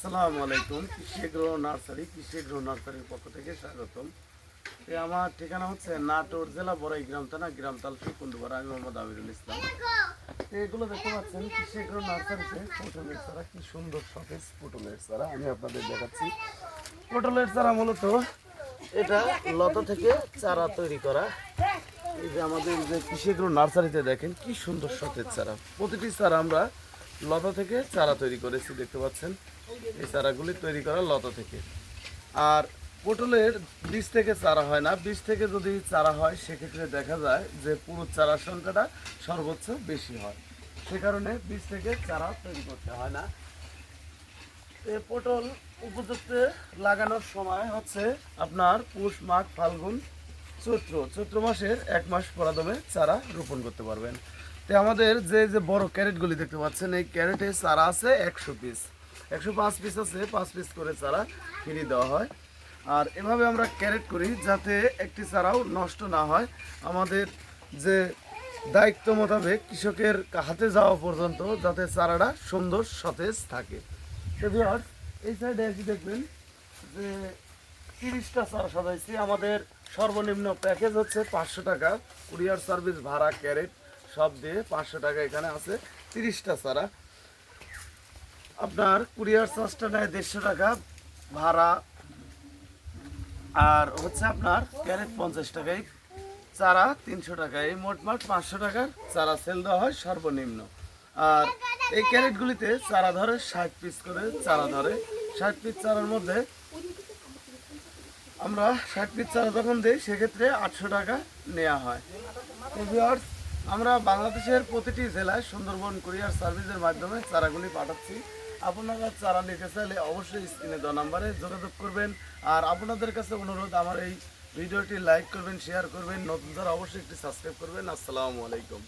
আসসালামু আলাইকুম কৃষি গ্রহ নার্সারি কৃষি গ্রহ নার্সারির পক্ষ থেকে স্বাগতম। আমার ঠিকানা হচ্ছে নাটোর, জেলা বড়াই গ্রাম, থানা গ্রাম তালসি কুন্ডুপাড়া আমি মোহাম্মদ আমিরুল ইসলাম। এগুলো দেখতে পাচ্ছেন কৃষি গ্রহ নার্সারিতে পটলের চারা, কি সুন্দর সতেজ পটলের চারা, আমি আপনাদের দেখাচ্ছি। পটলের চারা মূলত এটা লতা থেকে চারা তৈরি করা। এই যে আমাদের যে কৃষি গ্রহ নার্সারিতে দেখেন, কি সুন্দর সতেজ চারা। প্রতিটি চারা আমরা লতা থেকে চারা তৈরি করেছি, দেখতে পাচ্ছেন? এই চারাগুলি তৈরি করা লতা থেকে। আর পটলের বীজ থেকে চারা হয় না। বীজ থেকে যদি চারা হয়, সেক্ষেত্রে দেখা যায় যে পুরো চারার সংখ্যাটা সর্বোচ্চ বেশি হয়। সে কারণে বীজ থেকে চারা তৈরি করতে হয় না। এ পটল উপযুক্ত লাগানোর সময় হচ্ছে আপনার পুষ, মাঘ, ফাল্গুন, চৈত্র। চৈত্র মাসের এক মাস পরাদমে চারা রোপণ করতে পারবেন। তো আমাদের যে যে বড় ক্যারেটগুলি দেখতে পাচ্ছেন, এই ক্যারেটে চারা আছে একশো পিস। একশো পাঁচ পিস আছে, পাঁচ পিস করে চারা কিনে দেওয়া হয়। আর এভাবে আমরা ক্যারেট করি যাতে একটি চারাও নষ্ট না হয়। আমাদের যে দায়িত্ব মোতাবেক কৃষকের হাতে যাওয়া পর্যন্ত যাতে চারাটা সুন্দর সতেজ থাকে। এই সাইডে একই দেখবেন যে তিরিশটা চারা সাজাইছি। আমাদের সর্বনিম্ন প্যাকেজ হচ্ছে পাঁচশো টাকা। কুরিয়ার সার্ভিস ভাড়া ক্যারেট। সব দিয়ে পাঁচশো টাকা এখানে আছে, তিরিশটা চারা আপনার কুরিয়ার চার্জটা নেয় দেড়শো টাকা, ভাড়া, আর হচ্ছে আপনার ক্যারেট পঞ্চাশ টাকায়। চারা তিনশো টাকা এই মোটমাট পাঁচশো টাকার চারা সেল দেওয়া হয় সর্বনিম্ন। আর এই ক্যারেটগুলিতে চারা ধরে, ষাট পিস করে চারা ধরে। ষাট পিস চারার মধ্যে আমরা ষাট পিস চারা যখন দিই, সেক্ষেত্রে আটশো টাকা নেওয়া হয়। আমরা বাংলাদেশের প্রতিটি জেলায় সুন্দরবন কুরিয়ার সার্ভিসের মাধ্যমে চারাগুলি পাঠাচ্ছি। আপনারা চারা নিতে চাইলে অবশ্যই স্ক্রিনে দেওয়া নাম্বারে যোগাযোগ করবেন। আর আপনাদের কাছে অনুরোধ, আমার এই ভিডিওটি লাইক করবেন, শেয়ার করবেন। নতুন যারা অবশ্যই একটি সাবস্ক্রাইব করবেন। আসসালামু আলাইকুম।